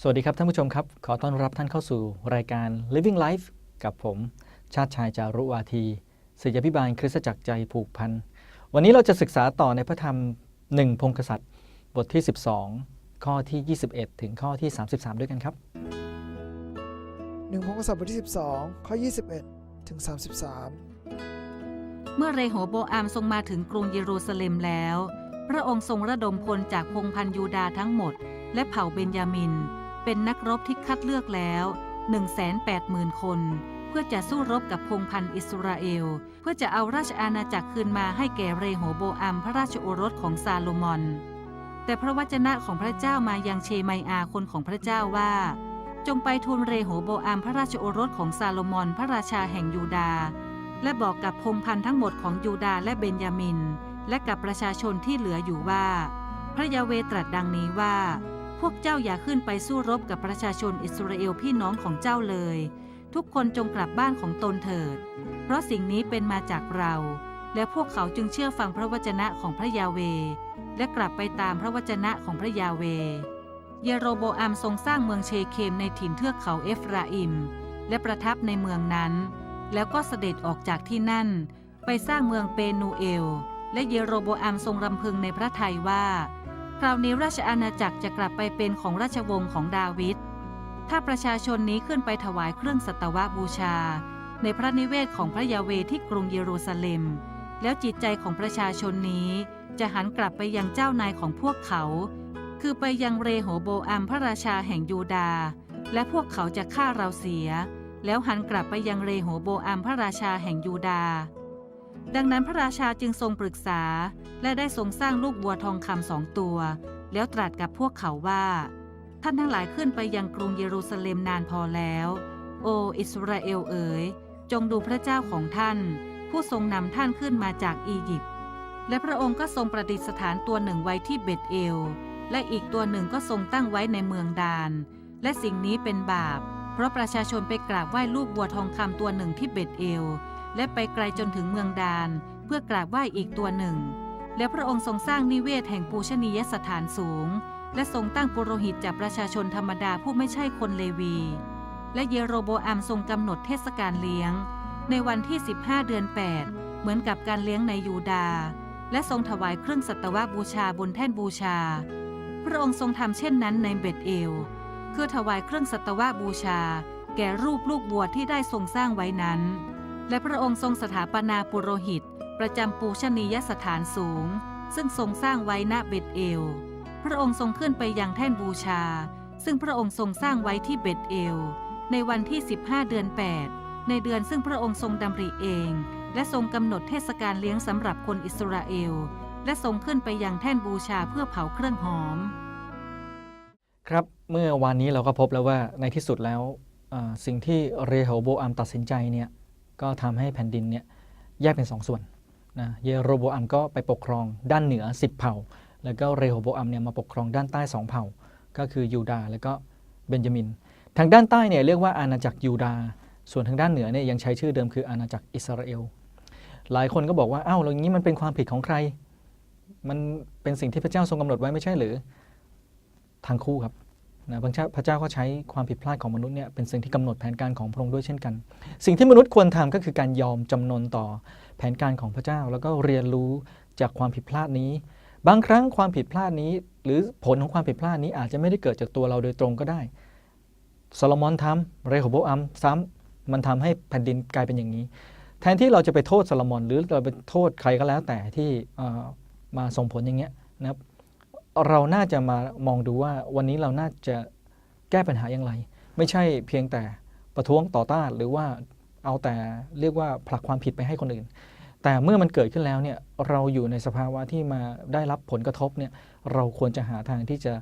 สวัสดีครับท่านผู้ชมครับ ขอต้อนรับท่านเข้าสู่รายการ Living Life กับผม ชาติชายจารุวาทีศิษยาพิบาลคริสตจักรใจผูกพัน วันนี้เราจะศึกษาต่อในพระธรรมหนึ่งพงกษัตริย์บทที่ 12 ข้อที่ 21 ถึงข้อที่ 33 ด้วยกันครับหนึ่งพงศษบทที่ 12 ข้อ 21 ถึง 33 เมื่อเรโหโบอามทรงมาถึงกรุงเยรูซาเล็มแล้ว พระองค์ทรงระดมพลจากพงศ์พันธุ์ยูดาห์ทั้งหมด และเผ่าเบนยามิน เป็นนักรบที่คัดเลือกแล้ว 180,000 คน เพื่อจะสู้รบกับพงพันธ์อิสราเอล เพื่อจะเอาราชอาณาจักรคืนมาให้แก่เรโหโบอามพระราชโอรสของซาโลมอน แต่พระวจนะของพระเจ้ามายังเชไมอาคนของพระเจ้าว่า จงไปทูลเรโหโบอามพระราชโอรสของซาโลมอนพระราชาแห่งยูดาห์และบอกกับพงพันธ์ทั้งหมดของยูดาห์และเบนยามิน และกับประชาชนที่เหลืออยู่ว่า พระยาเวตรัสดังนี้ว่า พวกเจ้าอย่าขึ้นไปสู้รบกับประชาชนอิสราเอลพี่น้องของเจ้าเลย ทุกคนจงกลับบ้านของตนเถิด เพราะสิ่งนี้เป็นมาจากเรา และพวกเขาจึงเชื่อฟังพระวจนะของพระยาเว และกลับไปตามพระวจนะของพระยาเว เยโรโบอัมทรงสร้างเมืองเชเคมในถิ่นเทือกเขาเอฟราอิม และประทับในเมืองนั้น แล้วก็เสด็จออกจากที่นั่น ไปสร้างเมืองเปนูเอล และเยโรโบอัมทรงรำพึงในพระทัยว่า คราวนี้ราชอาณาจักรจะกลับไปเป็นของราชวงศ์ของดาวิด ถ้าประชาชนนี้ขึ้นไปถวายเครื่องสัตวบูชา ในพระนิเวศของพระยาเวที่กรุงเยรูซาเล็ม แล้วจิตใจของประชาชนนี้จะหันกลับไปยังเจ้านายของพวกเขา คือไปยังเรโหโบอัมพระราชาแห่งยูดาห์และพวกเขาจะฆ่าเราเสีย แล้วหันกลับไปยังเรโหโบอัมพระราชาแห่งยูดาห์ ดังนั้นพระราชาจึงทรงปรึกษา และได้ทรงสร้างลูกบัวทองคำสองตัว แล้วตรัสกับพวกเขาว่า ท่านทั้งหลายขึ้นไปยังกรุงเยรูซาเล็มนานพอแล้ว โออิสราเอลเอ๋ยจงดูพระเจ้าของท่าน ผู้ทรงนำท่านขึ้นมาจากอียิปต์และพระองค์ก็ทรงประดิษฐานตัวหนึ่งไว้ที่เบตเอล และอีกตัวหนึ่งก็ทรงตั้งไว้ในเมืองดาน และสิ่งนี้เป็นบาป เพราะประชาชนไปกราบไหว้ลูกบัวทองคำตัวหนึ่งที่เบตเอล และไปไกลจนถึงเมืองดานเพื่อกราบไหว้อีกตัวหนึ่ง และพระองค์ทรงสร้างนิเวศแห่งปูชนียสถานสูง และทรงตั้งปุโรหิตจากประชาชนธรรมดาผู้ไม่ใช่คนเลวี และเยโรโบอัมทรงกำหนดเทศกาลเลี้ยง ในวันที่ 15 เดือน 8 เหมือนกับการเลี้ยงในยูดา และทรงถวายเครื่องสัตวบูชาบนแท่นบูชา พระองค์ทรงทำเช่นนั้นในเบตเอลคือถวายเครื่องสัตวบูชา แก่รูปลูกบัวที่ได้ทรงสร้างไว้นั้น และพระองค์ทรงสถาปนาปุโรหิต ประจำปูชนียสถานสูง ซึ่งทรงสร้างไว้ณเบตเอล พระองค์ทรงขึ้นไปยังแท่นบูชา ซึ่งพระองค์ทรงสร้างไว้ที่เบตเอล ในวันที่ 15 เดือน 8 ในเดือนซึ่งพระองค์ทรงดำริเอง และทรงกำหนดเทศกาลเลี้ยงสำหรับคนอิสราเอล และทรงขึ้นไปยังแท่นบูชาเพื่อเผาเครื่องหอม ครับเมื่อวานนี้เราก็พบแล้วว่าในที่สุดแล้วสิ่งที่เรโหโบอัมตัดสินใจเนี่ย ก็ทำให้แผ่นดินเนี่ยแยกเป็นสองส่วนนะเยโรโบอัมก็ไปปกครองด้านเหนือ 10 เผ่า แล้วก็เรโหโบอัมเนี่ยมาปกครองด้านใต้ 2 เผ่า ก็คือยูดาห์แล้วก็เบนจามิน ทางด้านใต้เนี่ยเรียกว่าอาณาจักรยูดาห์ส่วนทางด้านเหนือเนี่ยยังใช้ชื่อเดิมคืออาณาจักรอิสราเอล หลายคนก็บอกว่าอ้าวแล้วงนี้มันเป็นความผิดของใคร มันเป็นสิ่งที่พระเจ้าทรงกำหนดไว้ไม่ใช่หรือ ทางคู่ครับ นะพระเจ้าพระเจ้าก็ใช้ความผิดพลาดของมนุษย์เนี่ยเป็นสิ่งที่กำหนดแผนการของพระองค์ด้วยเช่นกัน สิ่งที่มนุษย์ควรทำก็คือการยอมจำนนต่อแผนการของพระเจ้า แล้วก็เรียนรู้จากความผิดพลาดนี้ บางครั้งความผิดพลาดนี้ หรือผลของความผิดพลาดนี้อาจจะไม่ได้เกิดจากตัวเราโดยตรงก็ได้โซโลมอนทำเรโหโบอัมซ้ำมันทำให้แผ่นดินกลายเป็นอย่างนี้ แทนที่เราจะไปโทษโซโลมอนหรือเราไปโทษใครก็แล้วแต่ที่มาส่งผลอย่างเงี้ยนะครับ เราน่าจะมามองดูว่าวันนี้เราน่าจะแก้ปัญหาอย่างไร ไม่ใช่เพียงแต่ประท้วงต่อต้านหรือว่าเอาแต่เรียกว่าผลักความผิดไปให้คนอื่น แต่เมื่อมันเกิดขึ้นแล้วเนี่ยเราอยู่ในสภาวะที่มาได้รับผลกระทบเนี่ยเราควรจะหาทางที่จะ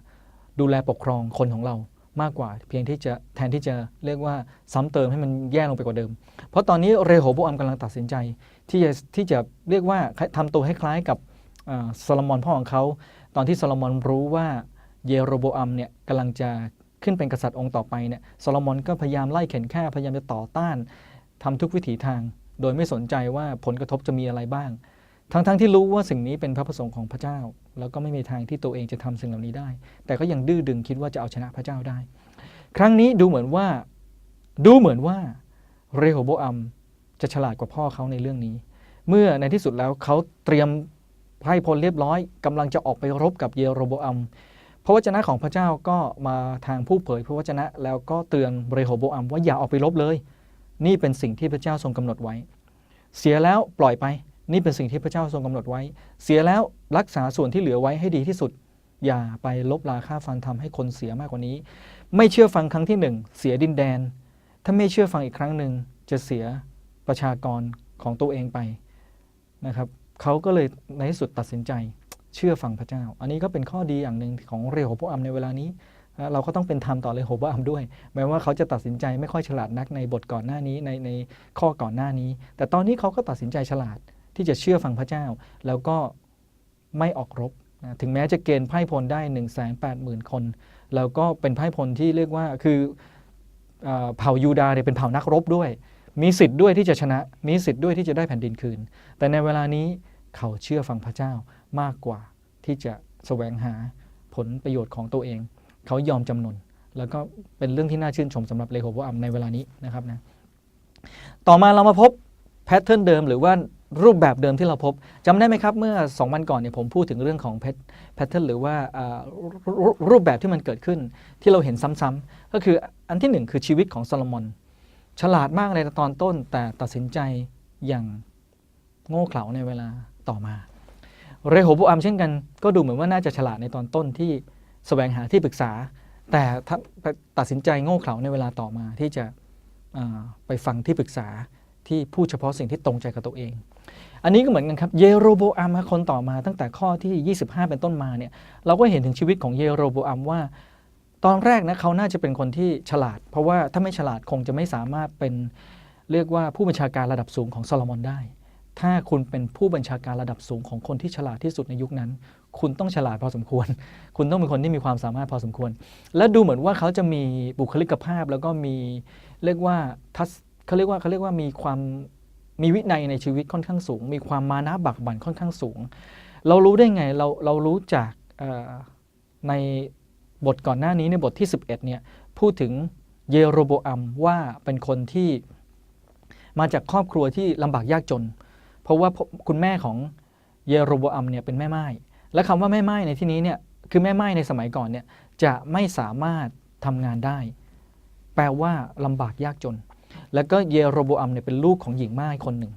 ดูแลปกครองคนของเรามากกว่า เพียงที่จะแทนที่จะเรียกว่าซ้ำเติมให้มันแย่ลงไปกว่าเดิม เพราะตอนนี้เรโหโบอัมกำลังตัดสินใจที่จะที่จะเรียกว่าทำตัวให้คล้ายกับอ่าโซโลมอนพ่อของเขา ตอนที่โซโลมอนรู้ว่าเยโรโบอัมเนี่ยกำลังจะขึ้นเป็นกษัตริย์องค์ต่อไปเนี่ยโซโลมอนก็พยายามไล่เข็นฆ่าพยายามจะต่อต้านทำทุกวิถีทาง โดยไม่สนใจว่าผลกระทบจะมีอะไรบ้าง ทั้งๆที่รู้ว่าสิ่งนี้เป็นพระประสงค์ของพระเจ้า แล้วก็ไม่มีทางที่ตัวเองจะทำสิ่งเหล่านี้ได้ แต่ก็ยังดื้อดึงคิดว่าจะเอาชนะพระเจ้าได้ ครั้งนี้ดูเหมือนว่าดูเหมือนว่าเรโฮโบอัมจะฉลาดกว่าพ่อเขาในเรื่องนี้ เมื่อในที่สุดแล้วเขาเตรียม ไพร่พลเรียบร้อยกำลังจะออกไปรบกับเยโรโบอัมพระวจนะของพระเจ้าก็มาทางผู้เผยพระวจนะ แล้วก็เตือนเรโฮโบอัมว่าอย่าออกไปรบเลย นี่เป็นสิ่งที่พระเจ้าทรงกำหนดไว้ เสียแล้วปล่อยไป นี่เป็นสิ่งที่พระเจ้าทรงกำหนดไว้ เสียแล้วรักษาส่วนที่เหลือไว้ให้ดีที่สุด อย่าไปลบลาค่าฟันทำให้คนเสียมากกว่านี้ ไม่เชื่อฟังครั้งที่หนึ่งเสียดินแดน ถ้าไม่เชื่อฟังอีกครั้งหนึ่งจะเสียประชากรของตัวเองไปนะครับ เขาก็เลยในที่สุดตัดสินใจเชื่อฟังพระเจ้า อันนี้ก็เป็นข้อดีอย่างหนึ่งของเรโฮโบอัมในเวลานี้ เราก็ต้องเป็นธรรมต่อเรโฮโบอัมด้วย แม้ว่าเขาจะตัดสินใจไม่ค่อยฉลาดนักในบทก่อนหน้านี้ในในข้อก่อนหน้านี้ แต่ตอนนี้เขาก็ตัดสินใจฉลาดที่จะเชื่อฟังพระเจ้า แล้วก็ไม่ออกรบนะถึงแม้จะเกณฑ์ไพ่พลได้ 1 8 0 0 0 0 คน แล้วก็เป็นไพ่พลที่เรียกว่าคือเผ่ายูดาเนี่ยเป็นเผ่านักรบด้วย มีสิทธิ์ด้วยที่จะชนะ มีสิทธิ์ด้วยที่จะได้แผ่นดินคืน แต่ในเวลานี้เขาเชื่อฟังพระเจ้ามากกว่าที่จะแสวงหาผลประโยชน์ของตัวเอง เขายอมจำนน แล้วก็เป็นเรื่องที่น่าชื่นชมสำหรับเลโฮโบอัมในเวลานี้นะครับนะ ต่อมาเรามาพบแพทเทิร์นเดิมหรือว่ารูปแบบเดิมที่เราพบจำได้ไหมครับเมื่อ 2 วันก่อนเนี่ยผมพูดถึงเรื่องของแพทเทิร์นหรือว่ารูรูปแบบที่มันเกิดขึ้นที่เราเห็นซ้ำๆก็คืออันที่หนึ่งคือชีวิตของโซโลมอน ฉลาดมากในตอนต้น แต่ตัดสินใจอย่างโง่เขลาในเวลาต่อมา เรโฮโบอัมเช่นกัน ก็ดูเหมือนว่าน่าจะฉลาดในตอนต้นที่แสวงหาที่ปรึกษา แต่ตัดสินใจโง่เขลาในเวลาต่อมาที่จะไปฟังที่ปรึกษาที่พูดเฉพาะสิ่งที่ตรงใจกับตัวเอง อันนี้ก็เหมือนกันครับ เยโรโบอัมคนต่อมาตั้งแต่ข้อที่ 25 เป็นต้นมาเนี่ย เราก็เห็นถึงชีวิตของเยโรโบอัมว่า ตอนแรกนะเขาน่าจะเป็นคนที่ฉลาด เพราะว่าถ้าไม่ฉลาดคงจะไม่สามารถเป็นเรียกว่าผู้บัญชาการระดับสูงของโซโลมอนได้ ถ้าคุณเป็นผู้บัญชาการระดับสูงของคนที่ฉลาดที่สุดในยุคนั้น คุณต้องฉลาดพอสมควร คุณต้องเป็นคนที่มีความสามารถพอสมควร และดูเหมือนว่าเขาจะมีบุคลิกภาพแล้วก็มีเรียกว่าทัศเขาเรียกว่าเขาเรียกว่ามีความมีวินัยในชีวิตค่อนข้างสูง มีความมานะบักบั่นค่อนข้างสูง เรารู้ได้ไงเราเรารู้จากใน บทก่อนหน้านี้ในบทที่ 11เนี่ยพูดถึงเยโรโบอัมว่าเป็นคนที่มาจากครอบครัวที่ลำบากยากจน เพราะว่าคุณแม่ของเยโรโบอัมเนี่ยเป็นแม่ไม้และคำว่าแม่ไม้ในที่นี้เนี่ยคือแม่ไม้ในสมัยก่อนเนี่ยจะไม่สามารถทำงานได้ แปลว่าลำบากยากจน แล้วก็เยโรโบอัมเนี่ยเป็นลูกของหญิงไม้คนหนึ่ง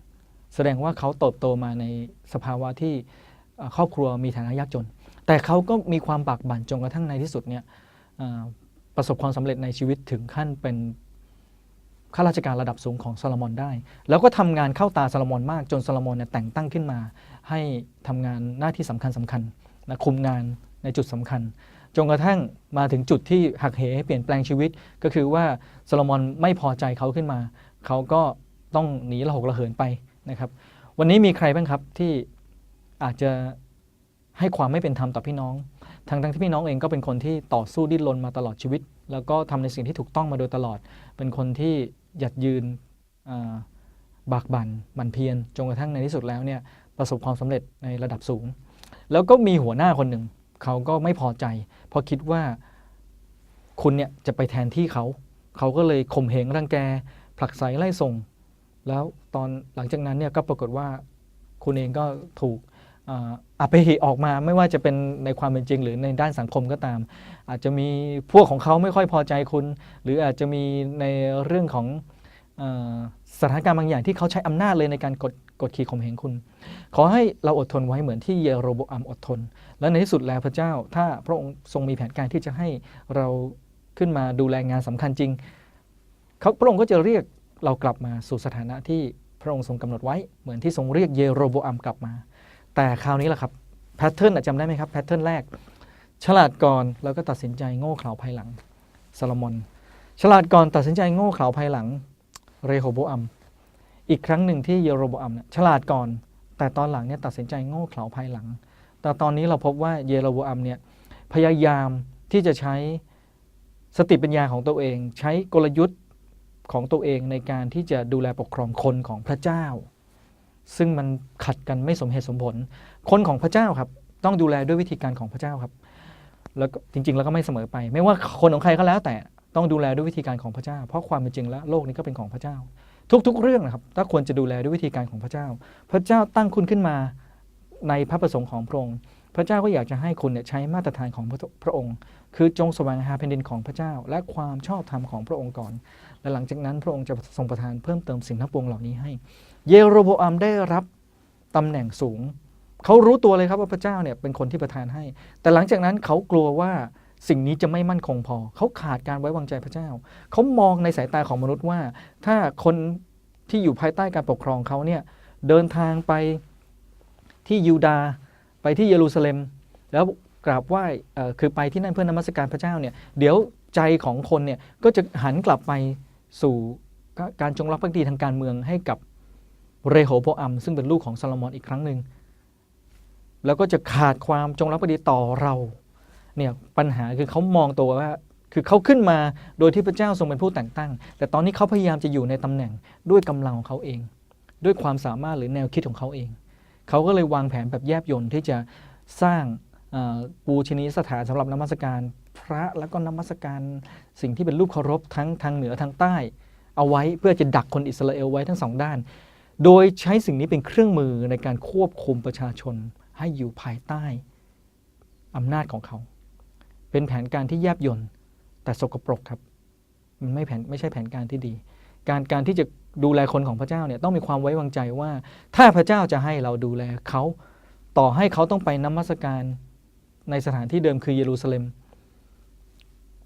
แสดงว่าเขาเติบโตมาในสภาวะที่ครอบครัวมีฐานะยากจน แต่เขาก็มีความบากบั่นจนกระทั่งในที่สุดเนี่ยประสบความสำเร็จในชีวิตถึงขั้นเป็นข้าราชการระดับสูงของซโลมอนได้ แล้วก็ทำงานเข้าตาซโลมอนมากจนซโลมอนเนี่ยแต่งตั้งขึ้นมา ให้ทำงานหน้าที่สำคัญสำคัญนะคุมงานในจุดสำคัญจนกระทั่งมาถึงจุดที่หักเหเปลี่ยนแปลงชีวิต ก็คือว่าซโลมอนไม่พอใจเขาขึ้นมา เขาก็ต้องหนีละหกระเหินไปนะครับ วันนี้มีใครบ้างครับที่อาจจะ ให้ความไม่เป็นธรรมต่อพี่น้องทั้งทั้งที่พี่น้องเองก็เป็นคนที่ต่อสู้ดิ้นรนมาตลอดชีวิต แล้วก็ทำในสิ่งที่ถูกต้องมาโดยตลอด เป็นคนที่หยัดยืนบากบัน่นบันเพียรจนกระทั่งในที่สุดแล้วเนี่ยประสบความสำเร็จในระดับสูง แล้วก็มีหัวหน้าคนหนึ่งเขาก็ไม่พอใจ เพราะคิดว่าคุณเนี่ยจะไปแทนที่เขา เขาก็เลยข่มเหงรังแก ผลักไสไล่ส่ง แล้วตอนหลังจากนั้นเนี่ยก็ปรากฏว่าคุณเองก็ถูก อาอภิหิออกมาไม่ว่าจะเป็นในความเป็นจริง หรือในด้านสังคมก็ตาม อาจจะมีพวกของเขาไม่ค่อยพอใจคุณ หรืออาจจะมีในเรื่องของอสถานการณ์บางอย่างที่เขาใช้อำนาจเลยในการกดกดขี่ข่มเหงคุณ ขอให้เราอดทนไว้เหมือนที่เยโรโบอัมอดทน และในที่สุดแล้วพระเจ้า ถ้าพระองค์ทรงมีแผนการที่จะให้เราขึ้นมาดูแลงานสำคัญจริงเขาพระองค์ก็จะเรียกเรากลับมาสู่สถานะที่พระองค์ทรงกำหนดไว้เหมือนที่ทรงเรียกเยโรโบอัมกลับมา แต่คราวนี้แหละครับแพทเทิร์นจำได้ไหมครับแพทเทิร์นแรก ฉลาดก่อนแล้วก็ตัดสินใจโง่เขลาภายหลังซาลมอนฉลาดก่อนตัดสินใจโง่เขลาภายหลังเรโฮโบอัมอีกครั้งหนึ่งที่เยโรโบอัมเนี่ยฉลาดก่อน แต่ตอนหลังเนี่ยตัดสินใจโง่เขลาภายหลัง แต่ตอนนี้เราพบว่าเยโรโบอัมเนี่ยพยายามที่จะใช้สติปัญญาของตัวเอง ใช้กลยุทธ์ของตัวเองในการที่จะดูแลปกครองคนของพระเจ้า ซึ่งมันขัดกันไม่สมเหตุสมผล คนของพระเจ้าครับ ต้องดูแลด้วยวิธีการของพระเจ้าครับ แล้วจริง ๆ แล้วก็ไม่เสมอไป ไม่ว่าคนของใครก็แล้วแต่ต้องดูแลด้วยวิธีการของพระเจ้า เพราะความเป็นจริงแล้วโลกนี้ก็เป็นของพระเจ้า ทุก ๆ เรื่องนะครับถ้าควรจะดูแลด้วยวิธีการของพระเจ้า พระเจ้าตั้งคุณขึ้นมาในพระประสงค์ของพระองค์พระเจ้าก็อยากจะให้คุณเนี่ยใช้มาตรฐานของพระพระองค์ คือจงสวงหาแผ่นดินของพระเจ้า และความชอบธรรมของพระองค์ก่อน และหลังจากนั้นพระองค์จะทรงประทานเพิ่มเติมสิ่งทั้งปวงเหล่านี้ให้ เยโรโบอัมได้รับตำแหน่งสูง เขารู้ตัวเลยครับว่าพระเจ้าเนี่ยเป็นคนที่ประทานให้ แต่หลังจากนั้นเขากลัวว่าสิ่งนี้จะไม่มั่นคงพอ เขาขาดการไว้วางใจพระเจ้า เขามองในสายตาของมนุษย์ว่า ถ้าคนที่อยู่ภายใต้การปกครองเขาเนี่ยเดินทางไปที่ยูดาห์ไปที่เยรูซาเล็ม แล้วกราบไหว้คือไปที่นั่นเพื่อนมัสการพระเจ้าเนี่ยเดี๋ยวใจของคนเนี่ยก็จะหันกลับไปสู่การจงรักภักดีทางการเมืองให้กับ เรโหโบอัมซึ่งเป็นลูกของซาโลมอนอีกครั้งหนึ่งแล้วก็จะขาดความจงรักภักดีต่อเราเนี่ยปัญหาคือเขามองตัวว่าคือเขาขึ้นมาโดยที่พระเจ้าทรงเป็นผู้แต่งตั้ง แต่ตอนนี้เขาพยายามจะอยู่ในตำแหน่งด้วยกำลังของเขาเอง ด้วยความสามารถหรือแนวคิดของเขาเอง เขาก็เลยวางแผนแบบแยบยลที่จะสร้างปูชนีสถานสำหรับนมัสการพระแล้วก็นมัสการสิ่งที่เป็นรูปเคารพทั้งทางเหนือทางใต้ เอาไว้เพื่อจะดักคนอิสราเอลไว้ทั้งสองด้าน โดยใช้สิ่งนี้เป็นเครื่องมือในการควบคุมประชาชนให้อยู่ภายใต้อำนาจของเขา เป็นแผนการที่แยบยลแต่สกปรกครับ มันไม่แผนไม่ใช่แผนการที่ดี การการที่จะดูแลคนของพระเจ้าเนี่ยต้องมีความไว้วางใจว่า ถ้าพระเจ้าจะให้เราดูแลเขาต่อให้เขาต้องไปนมัสการในสถานที่เดิมคือเยรูซาเล็ม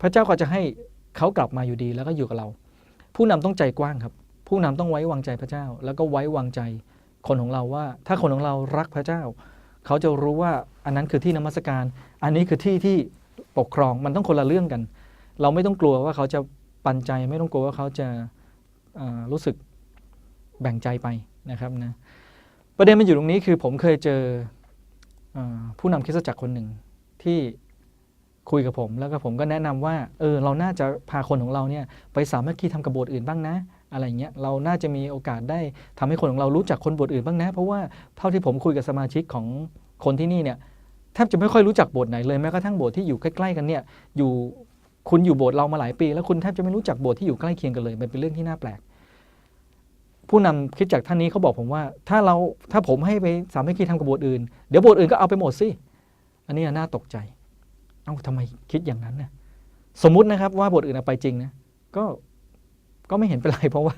พระเจ้าก็จะให้เขากลับมาอยู่ดีแล้วก็อยู่กับเรา ผู้นำต้องใจกว้างครับ ผู้นำต้องไว้วางใจพระเจ้า แล้วก็ไว้วางใจคนของเราว่า ถ้าคนของเรารักพระเจ้า เขาจะรู้ว่าอันนั้นคือที่นมัสการ อันนี้คือที่ที่ปกครองมันต้องคนละเรื่องกัน เราไม่ต้องกลัวว่าเขาจะปันใจไม่ต้องกลัวว่าเขาจะรู้สึกแบ่งใจไปนะครับนะประเด็นมันอยู่ตรงนี้คือผมเคยเจออผู้นำคริสตจักรคนหนึ่งที่คุยกับผม แล้วก็ผมก็แนะนำว่าเออเราน่าจะพาคนของเราเนี่ยไปสามัคคีทำกับบสถ์อื่นบ้างนะ อะไรเงี้ยเราน่าจะมีโอกาสได้ทำให้คนของเรารู้จักคนโบสถ์อื่นบ้างนะ เพราะว่าเท่าที่ผมคุยกับสมาชิกของคนที่นี่เนี่ยแทบจะไม่ค่อยรู้จักโบสถ์ไหนเลยแม้กระทั่งโบสถ์ที่อยู่ใกล้ๆกันเนี่ยอยู่คุณอยู่โบสถ์เรามาหลายปี แล้วคุณแทบจะไม่รู้จักโบสถ์ที่อยู่ใกล้เคียงกันเลย มันเป็นเรื่องที่น่าแปลก ผู้นำคิดจากท่านนี้เขาบอกผมว่า ถ้าเราถ้าผมให้ไปสามัคคีทำกับโบสถ์อื่น เดี๋ยวโบสถ์อื่นก็เอาไปหมดสิ อันนี้น่าตกใจ เอ้าทำไมคิดอย่างนั้นนะสมมุตินะครับว่าโบสถ์อื่นเอาไปจริงนะ ก็ ก็ไม่เห็นเป็นไรเพราะว่า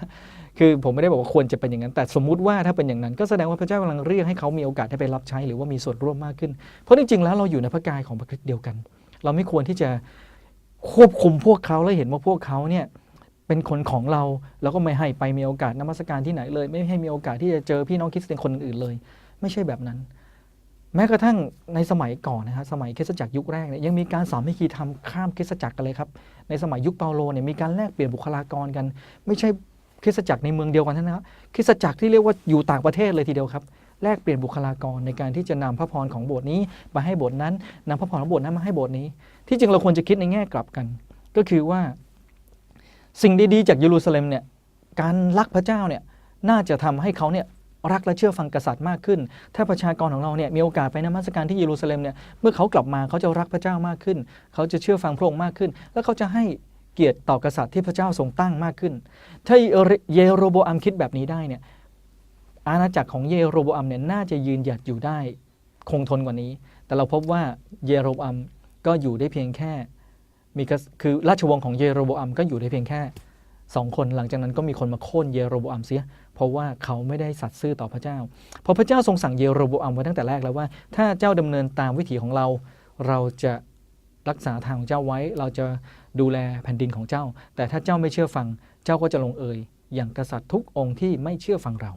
คือผมไม่ได้บอกว่าควรจะเป็นอย่างนั้น แต่สมมุติว่าถ้าเป็นอย่างนั้น ก็แสดงว่าพระเจ้ากำลังเรียกให้เขามีโอกาสได้ไปรับใช้หรือว่ามีส่วนร่วมมากขึ้น เพราะจริงๆแล้วเราอยู่ในพระกายของพระคริสต์เดียวกัน เราไม่ควรที่จะควบคุมพวกเขาและเห็นว่าพวกเขาเนี่ยเป็นคนของเราแล้วก็ไม่ให้ไปมีโอกาสนมัสการที่ไหนเลย ไม่ให้มีโอกาสที่จะเจอพี่น้องคริสเตียนคนอื่นเลย ไม่ใช่แบบนั้น แม้กระทั่งในสมัยก่อนนะครับสมัยคริสตจักรยุคแรกเนี่ยยังมีการสามัคคีทำข้ามคริสตจักรกันเลยครับ ในสมัยยุคเปาโลเนี่ยมีการแลกเปลี่ยนบุคลากรกัน ไม่ใช่คริสตจักรในเมืองเดียวกันท่านะครับคริสตจักรที่เรียกว่าอยู่ต่างประเทศเลยทีเดียวครับแลกเปลี่ยนบุคลากรในการที่จะนำพระพรของโบสถ์นี้มาให้โบสถ์นั้นนำพระพรของโบสถ์นั้นมาให้โบสถ์นี้ ที่จริงเราควรจะคิดในแง่กลับกัน ก็คือว่า สิ่งดีๆ จากเยรูซาเล็มเนี่ยการรักพระเจ้าเนี่ยน่าจะทำให้เขาเนี่ย รักและเชื่อฟังกษัตริย์มากขึ้น ถ้าประชากรของเราเนี่ยมีโอกาสไปนมัสการที่เยรูซาเล็มเนี่ยเมื่อเขากลับมาเขาจะรักพระเจ้ามากขึ้น เขาจะเชื่อฟังพระองค์มากขึ้น แล้วเขาจะให้เกียรติต่อกษัตริย์ที่พระเจ้าทรงตั้งมากขึ้น ถ้าเยโรโบอัมคิดแบบนี้ได้เนี่ยอาณาจักรของเยโรโบอัมเนี่ยน่าจะยืนหยัดอยู่ได้คงทนกว่านี้ แต่เราพบว่าเยโรโบอัมก็อยู่ได้เพียงแค่มีคือราชวงศ์ของเยโรโบอัมก็อยู่ได้เพียงแค่ สองคนหลังจากนั้นก็มีคนมาโค่นเยโรโบอัมเสีย เพราะว่าเขาไม่ได้สัตย์ซื่อต่อพระเจ้า เพราะพระเจ้าทรงสั่งเยโรโบอัมไว้ตั้งแต่แรกแล้วว่า ถ้าเจ้าดำเนินตามวิถีของเรา เราจะรักษาทางของเจ้าไว้ เราจะดูแลแผ่นดินของเจ้า แต่ถ้าเจ้าไม่เชื่อฟัง เจ้าก็จะลงเอยอย่างกษัตริย์ทุกองค์ที่ไม่เชื่อฟังเรา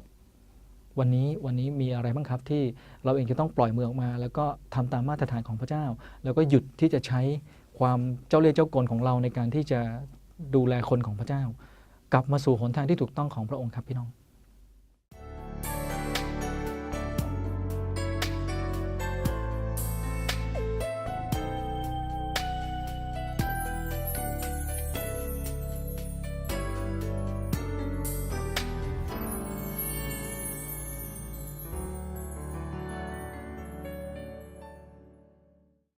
วันนี้วันนี้มีอะไรบ้างครับที่เราเองจะต้องปล่อยมือออกมา แล้วก็ทำตามมาตรฐานของพระเจ้า แล้วก็หยุดที่จะใช้ความเจ้าเล่ห์เจ้ากลของเราในการที่จะ ดูแลคนของพระเจ้า กลับมาสู่หนทางที่ถูกต้องของพระองค์ครับพี่น้อง